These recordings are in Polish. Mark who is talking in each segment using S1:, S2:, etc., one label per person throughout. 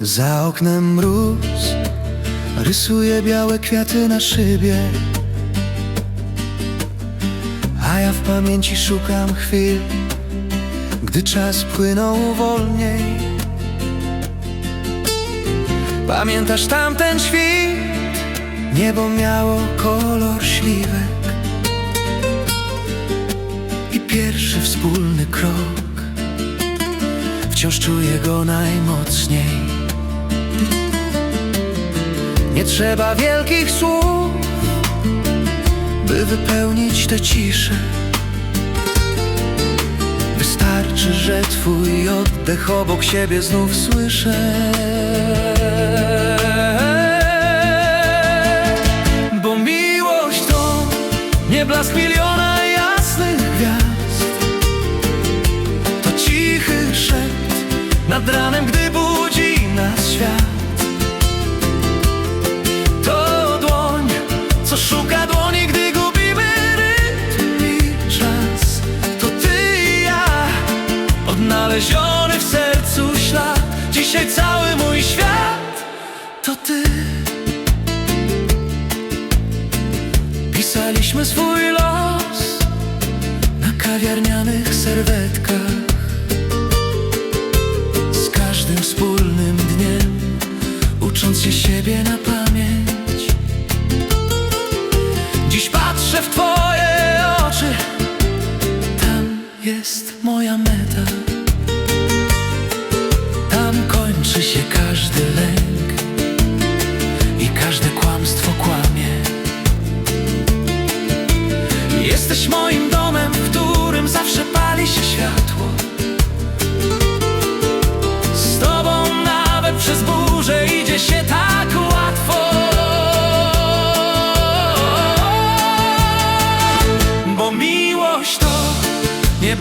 S1: Za oknem mróz Rysuje białe kwiaty na szybie. A ja w pamięci szukam chwil Gdy czas płynął wolniej. Pamiętasz tamten świt? Niebo miało kolor śliwek. I pierwszy wspólny krok. Wciąż czuję go najmocniej. Nie trzeba wielkich słów By wypełnić tę ciszę. Wystarczy, że twój oddech obok siebie znów słyszę. Bo miłość to nie blask miliona jasnych gwiazd. To cichy szept nad ranem, gdy co szuka dłoni, gdy gubimy rytm i czas? To ty i ja, odnaleziony w sercu ślad. Dzisiaj cały mój świat to ty. Pisaliśmy swój los na kawiarnianych serwetkach. Z każdym wspólnym dniem ucząc się siebie na patrzę w twoje oczy. Tam jest moja meta. Tam kończy się każdy lęk I każde kłamstwo kłamie. Jesteś moim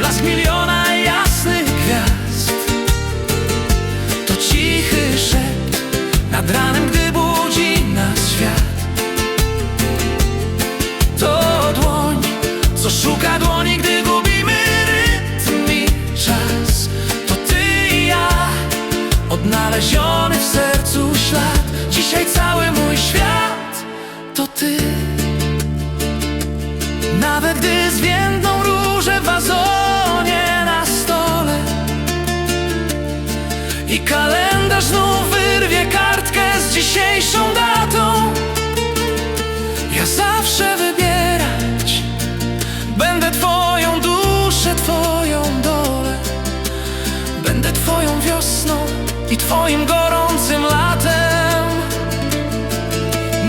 S1: nie blask twoim gorącym latem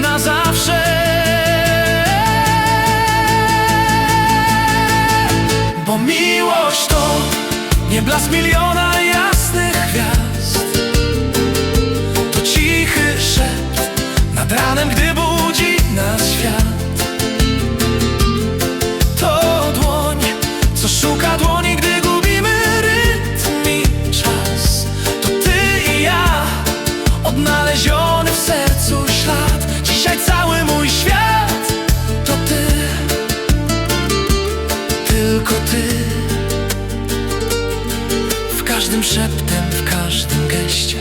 S1: Na zawsze. Bo miłość to nie blask miliona jasnych gwiazd. To cichy szept nad ranem, gdy budzi nas świat szeptem, w każdym geście